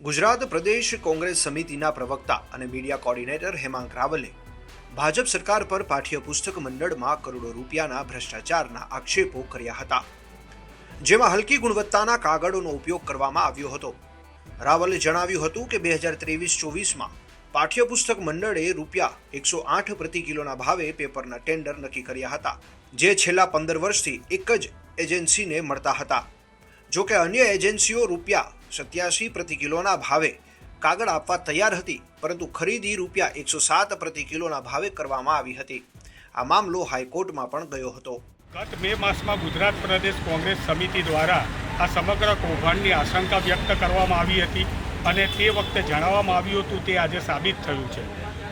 ગુજરાત પ્રદેશ કોંગ્રેસ સમિતિના પ્રવક્તા અને મીડિયા કોર્ડિનેટર હેમાંગ રાવલે ભાજપ સરકાર પર પાઠ્યપુસ્તક મંડળમાં કરોડો રૂપિયાના ભ્રષ્ટાચારના આક્ષેપો કર્યા હતા, જેમાં હલકી ગુણવત્તાના કાગળોનો ઉપયોગ કરવામાં આવ્યો હતો. રાવલે જણાવ્યું હતું કે બે હજાર ત્રેવીસ ચોવીસમાં પાઠ્યપુસ્તક મંડળે રૂપિયા એકસો આઠ પ્રતિ કિલોના ભાવે પેપરના ટેન્ડર નક્કી કર્યા હતા, જે છેલ્લા પંદર વર્ષથી એક જ એજન્સીને મળતા હતા. જોકે અન્ય એજન્સીઓ રૂપિયા સત્યાસી પ્રતિ કિલોના ભાવે કાગળ આપવા તૈયાર હતી, પરંતુ ખરીદી રૂપિયા એકસો સાત પ્રતિ કિલોના ભાવે કરવામાં આવી હતી. આ મામલો હાઈકોર્ટમાં પણ ગયો હતો. ગત મે માસમાં ગુજરાત પ્રદેશ કોંગ્રેસ સમિતિ દ્વારા આ સમગ્ર કૌભાંડની આશંકા વ્યક્ત કરવામાં આવી હતી અને તે વખતે જણાવવામાં આવ્યું હતું તે આજે સાબિત થયું છે.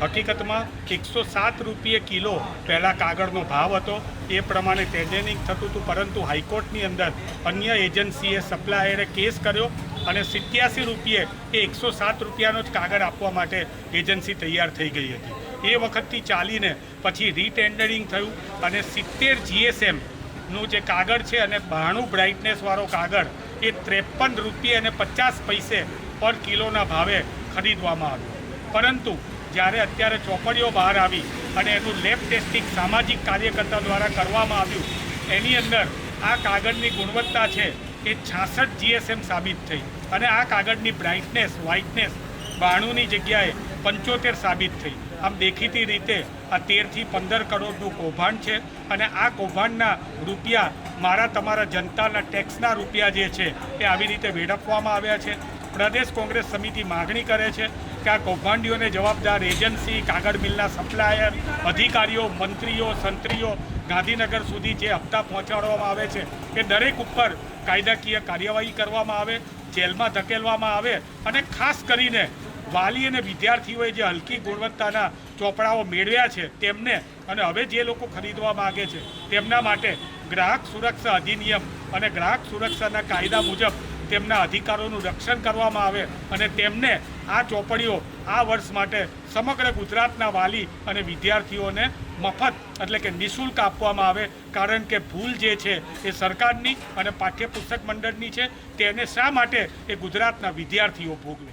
હકીકતમાં એકસો સાત રૂપિયે કિલો પહેલાં કાગળનો ભાવ હતો. એ પ્રમાણે ટેન્ડરિંગ થતું હતું, પરંતુ હાઈકોર્ટની અંદર અન્ય એજન્સીએ સપ્લાયરે કેસ કર્યો અને સિત્યાસી રૂપિયે એ એકસો સાત રૂપિયાનો જ કાગળ આપવા માટે એજન્સી તૈયાર થઈ ગઈ હતી. એ વખતથી ચાલીને પછી રીટેન્ડરિંગ થયું અને સિત્તેર જીએસએમનું જે કાગળ છે અને બાણું બ્રાઇટનેસવાળો કાગળ, એ ત્રેપન રૂપિયા અને પચાસ પૈસે પર કિલોના ભાવે ખરીદવામાં આવ્યો. પરંતુ જ્યારે અત્યારે ચોપડીઓ બહાર આવી અને એનું લેબ ટેસ્ટિંગ સામાજિક કાર્યકર્તા દ્વારા કરવામાં આવ્યું, એની અંદર આ કાગળની ગુણવત્તા છે એ છાસઠ જીએસએમ સાબિત થઈ અને આ કાગળની બ્રાઇટનેસ વ્હાઇટનેસ બાણુંની જગ્યાએ પંચોતેર સાબિત થઈ. આમ દેખીતી રીતે આ તેરથી પંદર કરોડનું કૌભાંડ છે અને આ કૌભાંડના રૂપિયા મારા તમારા જનતાના ટેક્સના રૂપિયા જે છે એ આવી રીતે વેડફવામાં આવ્યા છે. પ્રદેશ કોંગ્રેસ સમિતિ માગણી કરે છે કે કૌભાંડીઓને જવાબદાર એજન્સી, કાગળ મિલના સપ્લાયર, અધિકારીઓ, મંત્રીઓ, સંત્રીઓ ગાંધીનગર સુધી જે હપ્તા પહોંચાડવામાં આવે છે એ દરેક ઉપર કાયદાકીય કાર્યવાહી કરવામાં આવે, જેલમાં ધકેલવામાં આવે અને ખાસ કરીને વાલી અને વિદ્યાર્થીઓએ જે હલકી ગુણવત્તાના ચોપડાઓ મેળવ્યા છે તેમને અને હવે જે લોકો ખરીદવા માગે છે તેમના માટે ગ્રાહક સુરક્ષા અધિનિયમ અને ગ્રાહક સુરક્ષાના કાયદા મુજબ તેમના અધિકારોનું રક્ષણ કરવામાં આવે અને તેમને આ ચોપડીઓ આ વર્ષ માટે સમગ્ર ગુજરાતના વાલી અને વિદ્યાર્થીઓને મફત એટલે કે નિઃશુલ્ક આપવામાં આવે. કારણ કે ભૂલ જે છે એ સરકારની અને પાઠ્યપુસ્તક મંડળની છે. તેને શા માટે એ ગુજરાતના વિદ્યાર્થીઓ ભોગવે?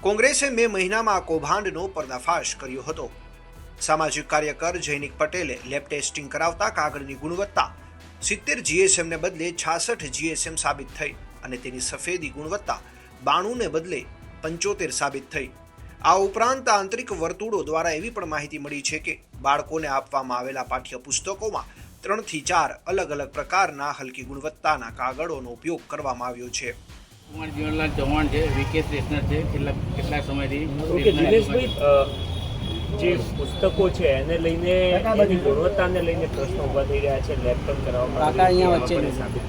કોંગ્રેસે મે મહિનામાં આ કૌભાંડનો પર્દાફાશ કર્યો હતો. સામાજિક કાર્યકર જૈનિક પટેલે લેબ ટેસ્ટિંગ કરાવતા કાગળની ગુણવત્તા. સિત્તેર જીએસએમને બદલે છાસઠ જીએસએમ સાબિત થઈ. અને તેની સફેદી ગુણવત્તા બાણુંને બદલે પંચોતેર સાબિત થઈ. આ ઉપરાંત આંતરિક વર્તુળો દ્વારા એવી પણ માહિતી મળી છે કે બાળકોને આપવામાં આવેલા પાઠ્યપુસ્તકોમાં ત્રણથી ચાર અલગ અલગ પ્રકારના હલકી ગુણવત્તાના કાગળોનો ઉપયોગ કરવામાં આવ્યો છે. કુમાર જીવનલાલ ચૌહાણ છે વિકે સ્ટેશનર છે છેલ્લા કેટલાક સમયથી દિનેશભાઈ જે પુસ્તકો છે એને લઈને એની ગુણવત્તાને લઈને પ્રશ્નો ઊભા થઈ રહ્યા છે લેપટોપ કાકા અહીંયા વચ્ચે સાબિત.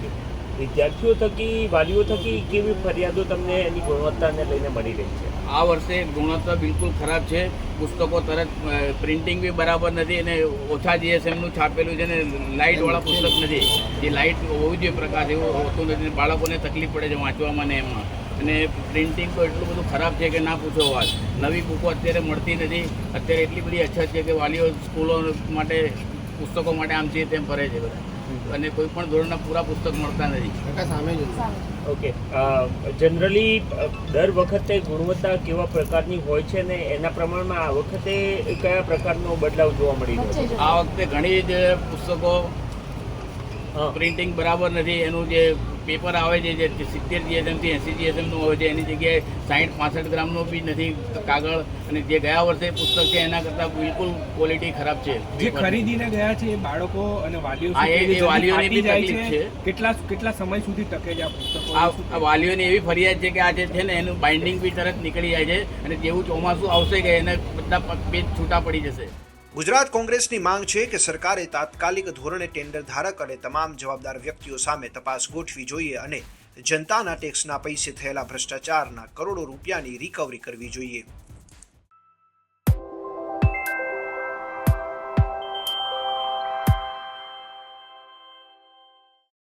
વિદ્યાર્થીઓ થકી, વાલીઓ થકી કેવી ફરિયાદો તમને એની ગુણવત્તાને લઈને મળી રહી છે? આ વર્ષે ગુણવત્તા બિલકુલ ખરાબ છે. પુસ્તકો તરત પ્રિન્ટિંગ બી બરાબર નથી અને ઓછા જીએસએમનું છાપેલું છે ને લાઇટવાળા પુસ્તક નથી. જે લાઇટ હોવું જોઈએ પ્રકાશ એવું હોતું નથી. બાળકોને તકલીફ પડે છે વાંચવામાં ને એમાં. અને પ્રિન્ટિંગ તો એટલું બધું ખરાબ છે કે ના પૂછો વાત. નવી બુકો અત્યારે મળતી નથી. અત્યારે એટલી બધી અછત છે કે વાલીઓ સ્કૂલો માટે, પુસ્તકો માટે આમ છે તેમ ફરે છે બધા. અને કોઈ પણ ધોરણના પૂરા પુસ્તક મળતા નથી. સામે ઓકે. જનરલી દર વખતે ગુણવત્તા કેવા પ્રકારની હોય છે ને એના પ્રમાણમાં આ વખતે કયા પ્રકારનો બદલાવ જોવા મળી રહ્યો છે? આ વખતે ઘણી જ પુસ્તકો પ્રિન્ટિંગ બરાબર નથી. એનું જે પેપર આવે છે જે સિત્તેર જીએસએમથી એંસી જીએસએમનું હોય છે એની જગ્યાએ સાઠ પાસઠ ગ્રામનું બી નથી કાગળ. અને જે ગયા વર્ષે પુસ્તક છે એના કરતાં બિલકુલ ક્વોલિટી ખરાબ છે. જે ખરીદીને ગયા છે એ બાળકો અને વાલીઓ એ- વાલીઓની બી તકલીફ છે. કેટલા કેટલા સમય સુધી ટકે છે આ પુસ્તકો? આ વાલીઓની એવી ફરિયાદ છે કે આ જે છે ને એનું બાઇન્ડિંગ બી તરત નીકળી જાય છે અને જેવું ચોમાસું આવશે કે એને બધા પેજ છૂટા પડી જશે. ગુજરાત કોંગ્રેસની માંગ છે કે સરકારે તાત્કાલિક ધોરણે ટેન્ડર ધારક અને તમામ જવાબદાર વ્યક્તિઓ સામે તપાસ ગોઠવી જોઈએ અને જનતાના ટેક્સના પૈસે થયેલા ભ્રષ્ટાચારના કરોડો રૂપિયાની રિકવરી કરવી જોઈએ.